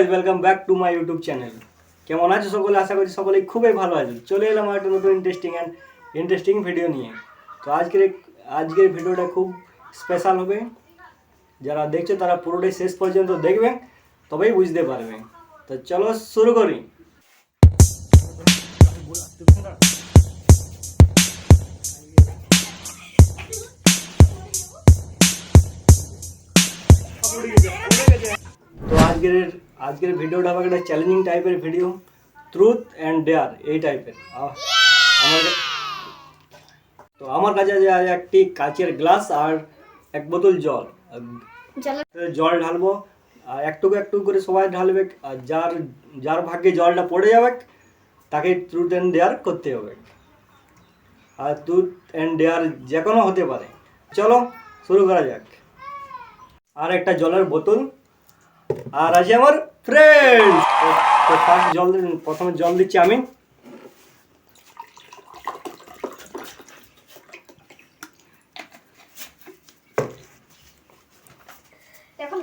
Guys welcome back to my YouTube channel কেমন আছো সকলে? আশা করছি সকলেই খুবই ভালো আছে। চলে এলাম একটা নতুন ইন্টারেস্টিং অ্যান্ড ইন্টারেস্টিং ভিডিও নিয়ে। তো আজকের আজকের ভিডিওটা খুব স্পেশাল হবে। যারা দেখছে তারা পুরোটাই শেষ পর্যন্ত দেখবে, তবেই বুঝতে পারবে। তো চলো শুরু করি। আজকের আজকের ভিডিওটা হবে একটা চ্যালেঞ্জিং টাইপের ভিডিও ট্রুথ অ্যান্ড ডেয়ার এই টাইপের আমার তো আমার কাছে আছে একটি কাচের গ্লাস আর এক বোতল জল। জল ঢালবো আর একটুকু একটুকু করে সবাই ঢালবে আর যার যার ভাগ্যে জলটা পড়ে যাবে তাকে ট্রুথ অ্যান্ড ডেয়ার করতে হবে। আর ট্রুথ অ্যান্ড ডেয়ার যে কোনো হতে পারে। চলো শুরু করা যাক। আর একটা জলের বোতল। আর আছে আমার ফ্রেন্ড ফার্স্ট জল প্রথমে জল দিচ্ছি আমি। এখন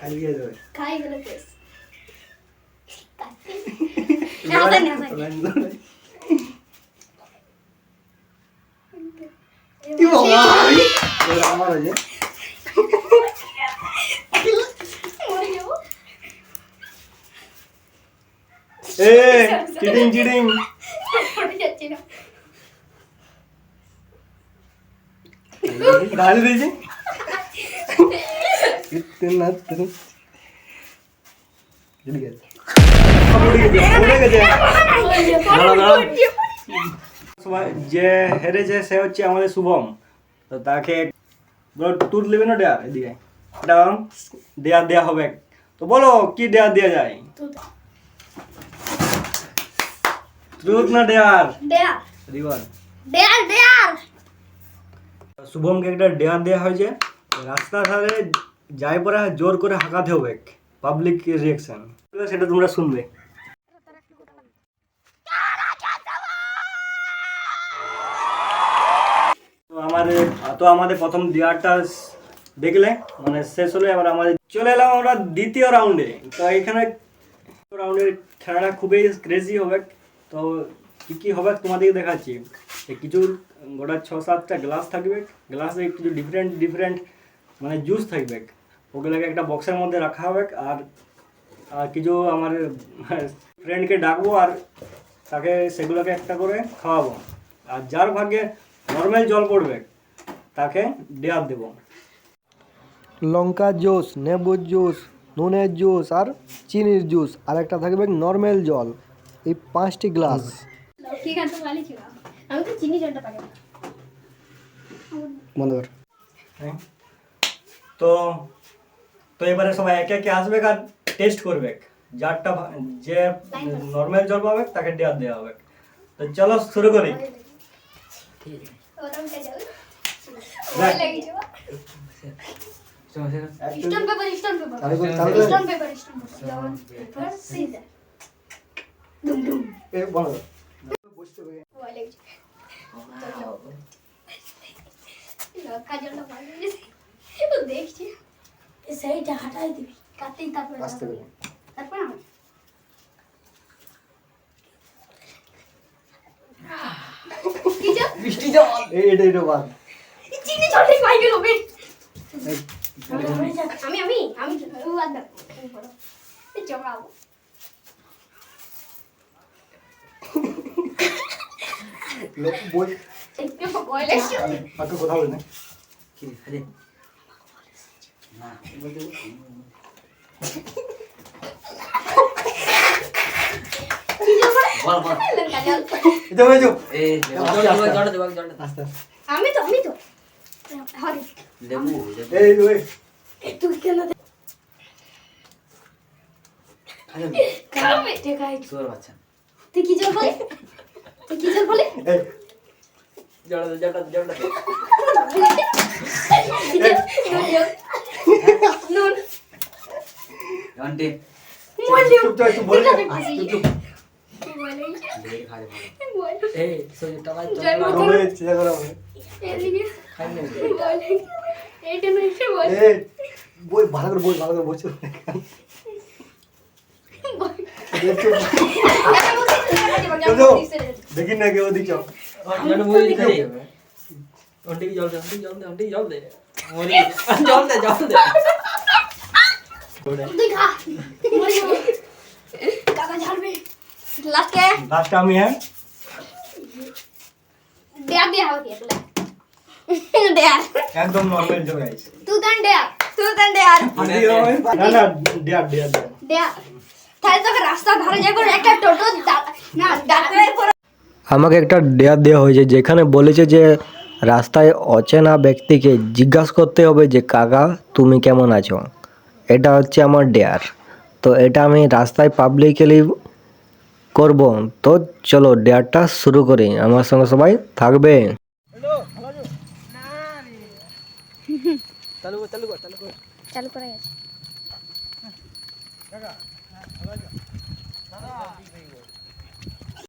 দেখ খাই দিয়ে দেবে খাই গেল কেস হাসান হাসান কি বাবা এবার আমার আছে মরে যাব এ চিটিং চিটিং পড়ে যাচ্ছি না ঢালি দিয়েছি ইতনা তরু উড়ে গেছে উড়ে গেছে উড়ে গেছে দাঁড়াও, দাঁড়াও। সবাই যে হেরেছে সে হচ্ছে আমাদের শুভম তো তাকে বলো টুট নেবে না দেয়া এদিকে এটা দেয়া দেয়া হবে তো বলো কি দেয়া দেয়া যায় ট্রুথ না ডেয়ার দেয়ার রিভার দেয়ার দেয়ার শুভমকে একটা ডেয়ার দেওয়া হয়েছে রাস্তার ধারে যাই পরে জোর করে হাঁকাতে হবে। পাবলিক রিয়াকশন সেটা তোমরা শুনবে। তো আমাদের আমাদের প্রথম দেয়ারটা দেখলে মানে শেষ হলে এবার আমাদের চলে এলাম আমরা দ্বিতীয় রাউন্ডে তো এখানে রাউন্ডের খেলাটা খুবই ক্রেজি হবে। তো কি কি হবে তোমাদেরকে দেখাচ্ছি। কিছু, গোটা ছ সাতটা গ্লাস থাকবে গ্লাসে কিছু ডিফারেন্ট ডিফারেন্ট মানে জুস থাকবে। ওগুলোকে একটা বক্সের মধ্যে রাখা হবে আর আর কিছু আমার ফ্রেন্ডকে ডাকবো আর তাকে সেগুলোকে একটা করে খাওয়াবো। আর যার ভাগ্যে নর্মাল জল পড়বে তাকে ডেয়ার দেবো। লঙ্কা জুস লেবুর জুস নুনের জুস আর চিনির জুস আর একটা থাকবে নর্মাল জল। এই পাঁচটি গ্লাস বন্ধ কর। হ্যাঁ। তো তো এবারে সবাই একে একে আসবে আর টেস্ট করবে। যারটা যে নর্মাল জল পাবে তাকে ডেয়ার দেওয়া হবে। তো চলো শুরু করি। Stone paper stone paper stone paper stone paper scissor দুম দুম এ, ভালো দেখছি। সেইটা হাঁটাই দিবি। কাটেই তারপরে আস্তে করে তারপর আমি কি জল এই এটা এটা বাদ। চিনি জলটাই পাই গেল আমি আমি আমি ও বাদ দাও এই চমড়াবো লোক বই একটু ভয় লাগছে কথা বলি না। কি আমি তো আমি তো হরে লেবু তুই কেন খাবে দেখাই সুর বাচ্চা তুই কি জল বলে তুই কি জল বলে এই জলটা জলটা জলটা নুন ঘন্টে চুপ চুপ চুপ বলে। চুপ, চুপ। করো। বলে। ভালো করে বলছো। দেখি। না কেউ কি জল দে জল দে জল দে। মরি জল দে জল দে তুই খা। মরে যাব। কাকা ঝাড়বে। লাস্ট কে লাস্ট আমি হ্যাঁ ডেয়ার দিয়ে হবে কি একদম নর্মাল জো গাইস তু দেন ডেয়ার তু দেন ডেয়ার না না ডিয়ার ডিয়ার ডেয়ার তাহলে তোকে রাস্তা ধারে যে একটা টোটো না ডাকলে আমাকে একটা ডেয়ার দেওয়া হয়েছে যেখানে বলেছে যে রাস্তায় অচেনা ব্যক্তিকে জিজ্ঞাসা করতে হবে যে, কাকা, তুমি কেমন আছো? এটা হচ্ছে আমার ডেয়ার তো এটা আমি রাস্তায় পাবলিকলি করব। তো চলো ডেয়ারটা শুরু করি। আমার সঙ্গে সবাই থাকবে।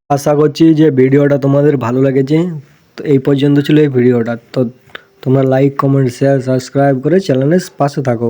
আশা করছি যে ভিডিওটা তোমাদের ভালো লেগেছে। তো এই পর্যন্ত ছিল এই ভিডিওটা। তো তোমরা লাইক কমেন্ট শেয়ার সাবস্ক্রাইব করে চ্যানেলের পাশে থাকো।